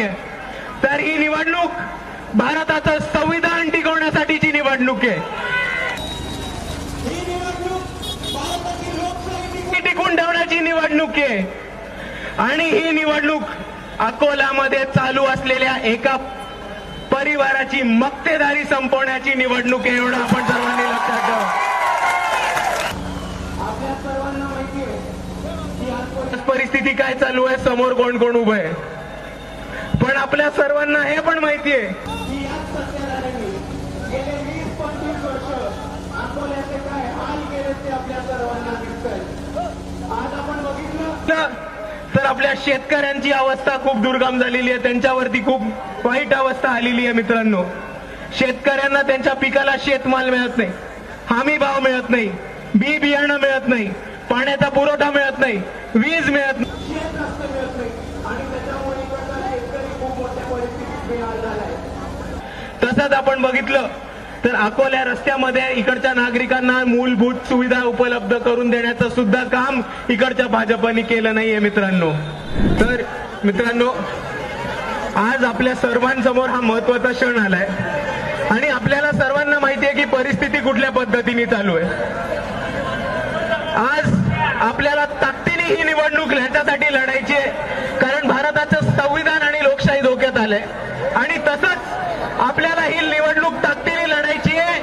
नाहीये. तर ही निवडणूक भारताचं संविधान टिकवण्यासाठीची निवडणूक आहे. टिकून ठेवण्याची निवडणूक आहे. आणि ही निवडणूक अकोलामध्ये चालू असलेल्या एका परिवाराची मक्तेदारी संपवण्याची निवडणूक आहे एवढं आपण सर्वांनी लक्षात ठेवा. आपल्या सर्वांना माहिती आहे परिस्थिती काय चालू आहे समोर कोण कोण उभं आहे? पण आपल्या सर्वांना हे पण माहिती आहे. तर आपल्या शेतकऱ्यांची अवस्था खूप दुर्गम झालेली आहे. त्यांच्यावरती खूप वाईट अवस्था आलेली आहे मित्रांनो. शेतकऱ्यांना त्यांच्या पिकाला शेतमाल मिळत नाही. हमी भाव मिळत नाही. बी बियाणं मिळत नाही. पाण्याचा पुरवठा मिळत नाही. वीज मिळत नाही. तसंच आपण बघितलं तर अकोल्या रस्त्यामध्ये इकडच्या नागरिकांना मूलभूत सुविधा उपलब्ध करून देण्याचं सुद्धा काम इकडच्या भाजपने केलं नाहीये मित्रांनो. तर मित्रांनो आज आपल्या सर्वांसमोर हा महत्त्वाचा क्षण आलाय. आणि आपल्याला सर्वांना माहिती आहे की परिस्थिती कुठल्या पद्धतीने चालू आहे. आज आपल्याला ताकदीने ही निवडणूक ह्याच्यासाठी लढायची आहे. कारण भारताचं संविधान आणि लोकशाही धोक्यात आलंय. आपल्याला ही निवडणूक ताकदीने लढायची आहे.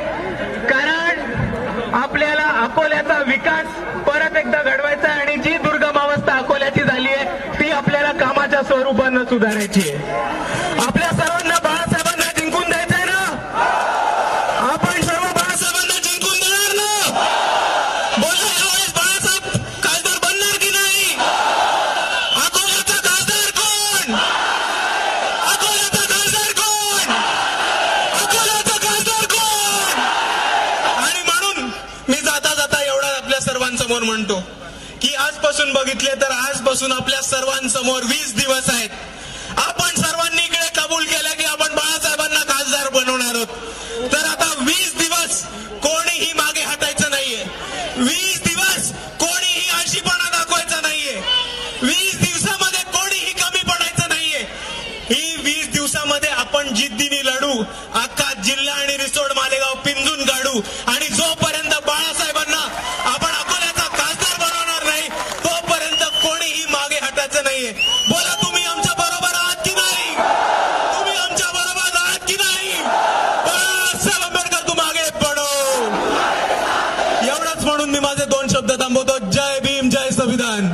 कारण आपल्याला अकोल्याचा विकास परत एकदा घडवायचा आहे आणि जी दुर्गम अवस्था अकोल्याची झाली आहे ती आपल्याला कामाच्या स्वरूपानं सुधारायची आहे. आपल्या सर्वांना बाळासाहेबांना जिंकून द्यायचंय ना आपण सर्व बाळासाहेबांना जिंकून देणार ना बोला यावेळेस बाळासाहेब खासदार बनणार की नाही अकोल्याचा खासदार कोण अकोल्याचा खासदार कोण अकोल्याचा खासदार कोण आणि म्हणून मी जाता जाता एवढा आपल्या सर्वांसमोर म्हणतो की आजपासून बघितले तर आजपासून आपल्या सर्वांसमोर वीस दिवस आहेत. आपण सर्वांनी इकडे कबूल केलं की आपण बाळासाहेबांना खासदार बनवणार आहोत. तर आता वीस दिवस कोणीही मागे हटायचं नाहीये. वीस दिवस कोणीही आळशीपणा दाखवायचा नाहीये. वीस दिवसामध्ये कोणीही कमी पडायचं नाहीये. ही वीस दिवसामध्ये आपण जिद्दीने लढू. अख्खा जिल्हा आणि रिसोड मालेगाव नाहीये बोला तुम्ही आमच्या बरोबर आहात की नाही? तुम्ही आमच्या बरोबर आहात की नाही? बाळासाहेब आंबेडकर तू मागे पडो. एवढंच म्हणून मी माझे दोन शब्द थांबवतो. जय भीम जय संविधान.